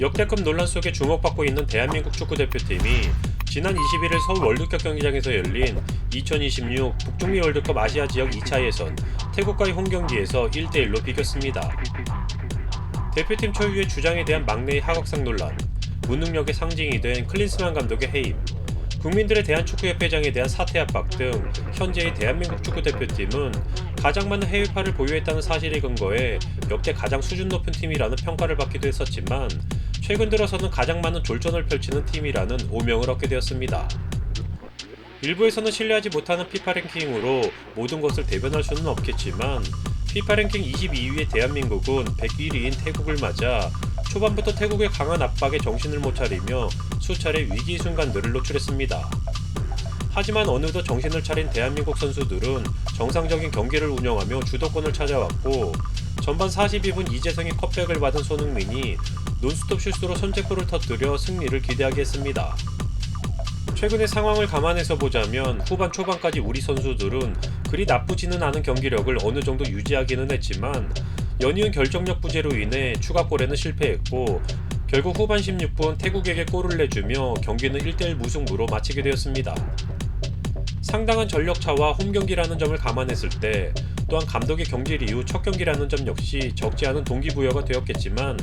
역대급 논란 속에 주목받고 있는 대한민국 축구대표팀이 지난 21일 서울 월드컵 경기장에서 열린 2026 북중미 월드컵 아시아 지역 2차 예선 태국과의 홈 경기에서 1대1로 비겼습니다. 대표팀 초유의 주장에 대한 막내의 하각상 논란, 무능력의 상징이 된 클린스만 감독의 해임, 국민들의 대한축구협회장에 대한 사퇴 압박 등 현재의 대한민국 축구대표팀은 가장 많은 해외파를 보유했다는 사실에 근거해 역대 가장 수준 높은 팀이라는 평가를 받기도 했었지만 최근 들어서는 가장 많은 졸전을 펼치는 팀이라는 오명을 얻게 되었습니다. 일부에서는 신뢰하지 못하는 피파 랭킹으로 모든 것을 대변할 수는 없겠지만 피파 랭킹 22위의 대한민국은 101위인 태국을 맞아 초반부터 태국의 강한 압박에 정신을 못 차리며 수차례 위기 순간들을 노출했습니다. 하지만 어느덧 정신을 차린 대한민국 선수들은 정상적인 경기를 운영하며 주도권을 찾아왔고 전반 42분 이재성의 컵백을 받은 손흥민이 논스톱 슛으로 선제골을 터뜨려 승리를 기대하게 했습니다. 최근의 상황을 감안해서 보자면 후반 초반까지 우리 선수들은 그리 나쁘지는 않은 경기력을 어느 정도 유지하기는 했지만 연이은 결정력 부재로 인해 추가골에는 실패했고 결국 후반 16분 태국에게 골을 내주며 경기는 1대1 무승부로 마치게 되었습니다. 상당한 전력차와 홈경기라는 점을 감안했을 때 또한 감독의 경질 이후 첫 경기라는 점 역시 적지 않은 동기부여가 되었겠지만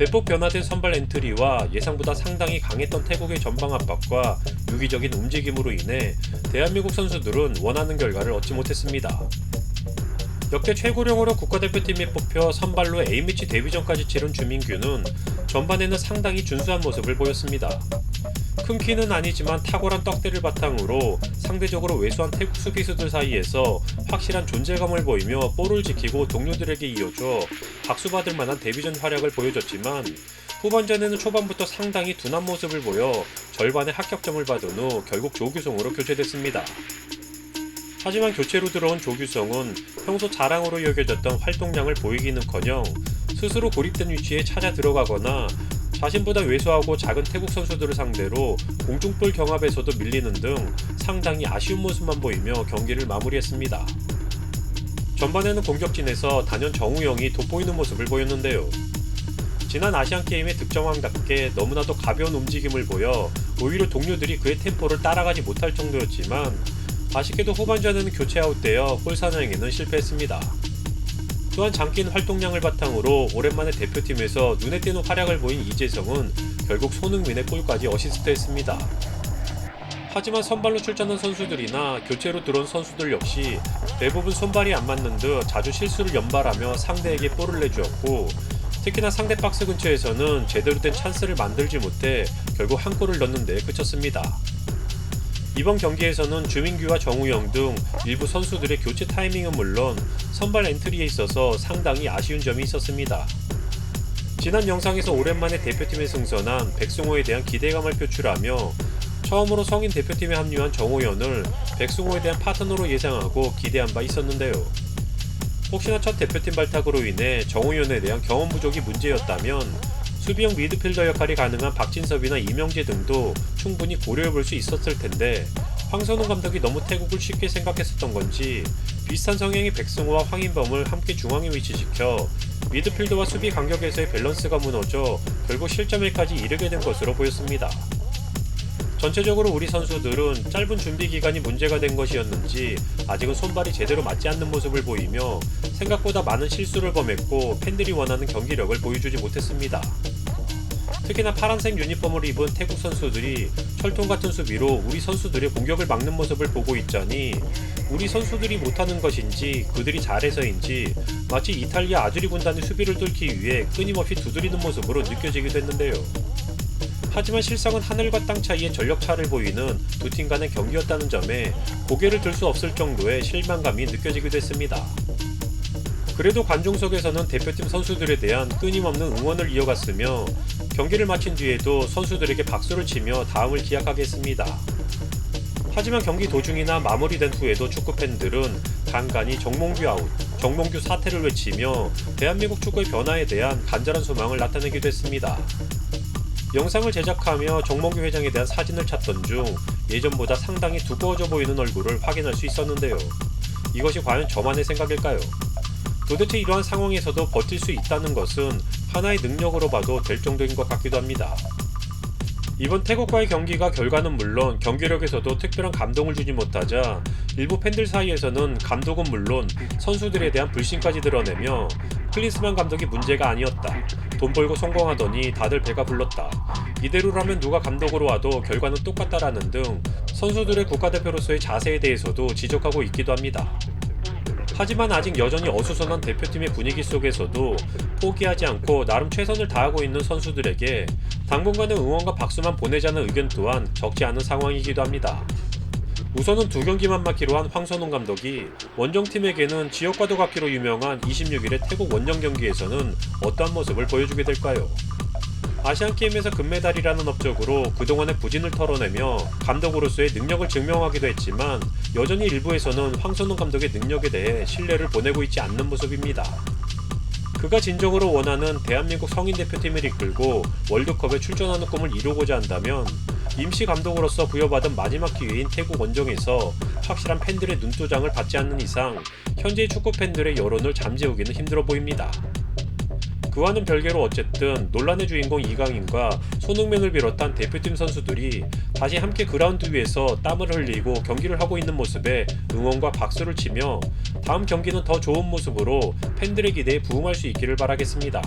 대폭 변화된 선발 엔트리와 예상보다 상당히 강했던 태국의 전방 압박과 유기적인 움직임으로 인해 대한민국 선수들은 원하는 결과를 얻지 못했습니다. 역대 최고령으로 국가대표팀에 뽑혀 선발로 A매치 데뷔전까지 치른 주민규는 전반에는 상당히 준수한 모습을 보였습니다. 큰 키는 아니지만 탁월한 떡대를 바탕으로 상대적으로 왜소한 태국 수비수들 사이에서 확실한 존재감을 보이며 볼을 지키고 동료들에게 이어줘 박수받을 만한 데뷔전 활약을 보여줬지만 후반전에는 초반부터 상당히 둔한 모습을 보여 절반의 합격점을 받은 후 결국 조규성으로 교체됐습니다. 하지만 교체로 들어온 조규성은 평소 자랑으로 여겨졌던 활동량을 보이기는커녕 스스로 고립된 위치에 찾아 들어가거나 자신보다 왜소하고 작은 태국 선수들을 상대로 공중볼 경합에서도 밀리는 등 상당히 아쉬운 모습만 보이며 경기를 마무리했습니다. 전반에는 공격진에서 단연 정우영이 돋보이는 모습을 보였는데요. 지난 아시안게임의 득점왕답게 너무나도 가벼운 움직임을 보여 오히려 동료들이 그의 템포를 따라가지 못할 정도였지만 아쉽게도 후반전에는 교체 아웃되어 골 사냥에는 실패했습니다. 또한 장긴 활동량을 바탕으로 오랜만에 대표팀에서 눈에 띄는 활약을 보인 이재성은 결국 손흥민의 골까지 어시스트했습니다. 하지만 선발로 출전한 선수들이나 교체로 들어온 선수들 역시 대부분 손발이 안 맞는 듯 자주 실수를 연발하며 상대에게 볼을 내주었고 특히나 상대 박스 근처에서는 제대로 된 찬스를 만들지 못해 결국 한 골을 넣는 데 그쳤습니다. 이번 경기에서는 주민규와 정우영 등 일부 선수들의 교체 타이밍은 물론 선발 엔트리에 있어서 상당히 아쉬운 점이 있었습니다. 지난 영상에서 오랜만에 대표팀에 승선한 백승호에 대한 기대감을 표출하며 처음으로 성인 대표팀에 합류한 정호연을 백승호에 대한 파트너로 예상하고 기대한 바 있었는데요. 혹시나 첫 대표팀 발탁으로 인해 정호연에 대한 경험 부족이 문제였다면 수비형 미드필더 역할이 가능한 박진섭이나 이명재 등도 충분히 고려해 볼 수 있었을 텐데 황선우 감독이 너무 태국을 쉽게 생각했었던 건지 비슷한 성향의 백승호와 황인범을 함께 중앙에 위치시켜 미드필더와 수비 간격에서의 밸런스가 무너져 결국 실점에까지 이르게 된 것으로 보였습니다. 전체적으로 우리 선수들은 짧은 준비 기간이 문제가 된 것이었는지 아직은 손발이 제대로 맞지 않는 모습을 보이며 생각보다 많은 실수를 범했고 팬들이 원하는 경기력을 보여주지 못했습니다. 특히나 파란색 유니폼을 입은 태국 선수들이 철통 같은 수비로 우리 선수들의 공격을 막는 모습을 보고 있자니 우리 선수들이 못하는 것인지 그들이 잘해서인지 마치 이탈리아 아주리 군단의 수비를 뚫기 위해 끊임없이 두드리는 모습으로 느껴지기도 했는데요. 하지만 실상은 하늘과 땅 차이의 전력 차를 보이는 두 팀 간의 경기였다는 점에 고개를 들 수 없을 정도의 실망감이 느껴지기도 했습니다. 그래도 관중석에서는 대표팀 선수들에 대한 끊임없는 응원을 이어갔으며 경기를 마친 뒤에도 선수들에게 박수를 치며 다음을 기약하게 했습니다. 하지만 경기 도중이나 마무리된 후에도 축구 팬들은 간간히 정몽규 아웃, 정몽규 사퇴를 외치며 대한민국 축구의 변화에 대한 간절한 소망을 나타내기도 했습니다. 영상을 제작하며 정몽규 회장에 대한 사진을 찾던 중 예전보다 상당히 두꺼워져 보이는 얼굴을 확인할 수 있었는데요. 이것이 과연 저만의 생각일까요? 도대체 이러한 상황에서도 버틸 수 있다는 것은 하나의 능력으로 봐도 될 정도인 것 같기도 합니다. 이번 태국과의 경기가 결과는 물론 경기력에서도 특별한 감동을 주지 못하자 일부 팬들 사이에서는 감독은 물론 선수들에 대한 불신까지 드러내며 클리스만 감독이 문제가 아니었다. 돈 벌고 성공하더니 다들 배가 불렀다. 이대로라면 누가 감독으로 와도 결과는 똑같다라는 등 선수들의 국가대표로서의 자세에 대해서도 지적하고 있기도 합니다. 하지만 아직 여전히 어수선한 대표팀의 분위기 속에서도 포기하지 않고 나름 최선을 다하고 있는 선수들에게 당분간은 응원과 박수만 보내자는 의견 또한 적지 않은 상황이기도 합니다. 우선은 두 경기만 맡기로 한 황선홍 감독이 원정팀에게는 지역과도 같기로 유명한 26일의 태국 원정 경기에서는 어떠한 모습을 보여주게 될까요? 아시안게임에서 금메달이라는 업적으로 그동안의 부진을 털어내며 감독으로서의 능력을 증명하기도 했지만 여전히 일부에서는 황선홍 감독의 능력에 대해 신뢰를 보내고 있지 않는 모습입니다. 그가 진정으로 원하는 대한민국 성인 대표팀을 이끌고 월드컵에 출전하는 꿈을 이루고자 한다면 임시 감독으로서 부여받은 마지막 기회인 태국 원정에서 확실한 팬들의 눈도장을 받지 않는 이상 현재 축구 팬들의 여론을 잠재우기는 힘들어 보입니다. 그와는 별개로 어쨌든 논란의 주인공 이강인과 손흥민을 비롯한 대표팀 선수들이 다시 함께 그라운드 위에서 땀을 흘리고 경기를 하고 있는 모습에 응원과 박수를 치며 다음 경기는 더 좋은 모습으로 팬들의 기대에 부응할 수 있기를 바라겠습니다.